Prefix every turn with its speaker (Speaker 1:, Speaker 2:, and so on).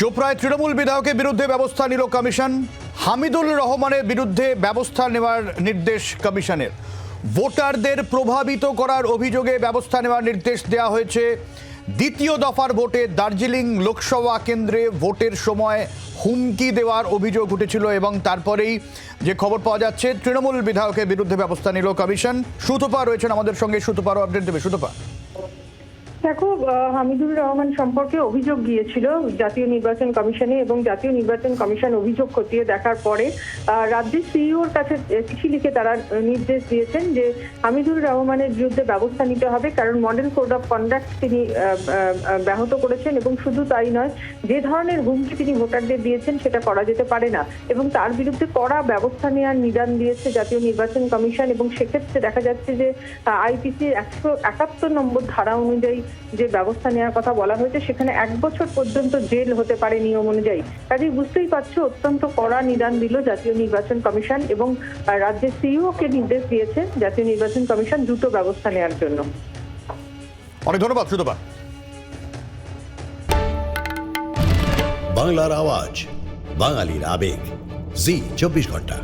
Speaker 1: চোপড়ায় তৃণমূল বিধায়কের বিরুদ্ধে ব্যবস্থা নিল কমিশন। হামিদুল রহমানের বিরুদ্ধে ব্যবস্থা নেওয়ার নির্দেশ কমিশনের। ভোটারদের প্রভাবিত করার অভিযোগে ব্যবস্থা নেওয়ার নির্দেশ দেওয়া হয়েছে। দ্বিতীয় দফার ভোটে দার্জিলিং লোকসভা কেন্দ্রে ভোটের সময় হুমকি দেওয়ার অভিযোগ উঠেছিল এবং তারপরেই যে খবর পাওয়া যাচ্ছে, তৃণমূল বিধায়কের বিরুদ্ধে ব্যবস্থা নিল কমিশন। সুতপা রয়েছেন আমাদের সঙ্গে। সুতপারও আপডেট দেবে। সুতপা।
Speaker 2: দেখো হামিদুর রহমান সম্পর্কে অভিযোগ গিয়েছিল জাতীয় নির্বাচন কমিশনে এবং জাতীয় নির্বাচন কমিশন অভিযোগ খতিয়ে দেখার পরে রাজ্যের সিইওর কাছে চিঠি লিখে তারা নির্দেশ দিয়েছেন যে হামিদুর রহমানের বিরুদ্ধে ব্যবস্থা নিতে হবে, কারণ মডেল কোড অফ কন্ডাক্ট তিনি ব্যাহত করেছেন এবং শুধু তাই নয়, যে ধরনের হুমকি তিনি ভোটারদের দিয়েছেন সেটা করা যেতে পারে না এবং তার বিরুদ্ধে কড়া ব্যবস্থা নেওয়ার নিদান দিয়েছে জাতীয় নির্বাচন কমিশন এবং সেক্ষেত্রে দেখা যাচ্ছে যে আইপিসি একশো একাত্তর নম্বর ধারা অনুযায়ী যে ব্যবস্থা নেওয়ার কথা বলা হয়েছে সেখানে এক বছর পর্যন্ত জেল হতে পারে নিয়ম অনুযায়ী। কাজেই বুঝতেই পারছ অত্যন্ত কড়া নিদান দিল জাতীয় নির্বাচন কমিশন এবং রাজ্যের সিইও কে নির্দেশ দিয়েছে জাতীয় নির্বাচন কমিশন দ্রুত ব্যবস্থা নেওয়ার জন্য।
Speaker 1: অনেক ধন্যবাদ সুতপা।
Speaker 3: বাংলার আওয়াজ বাঙালির আবেগ। জি চব্বিশ ঘণ্টা।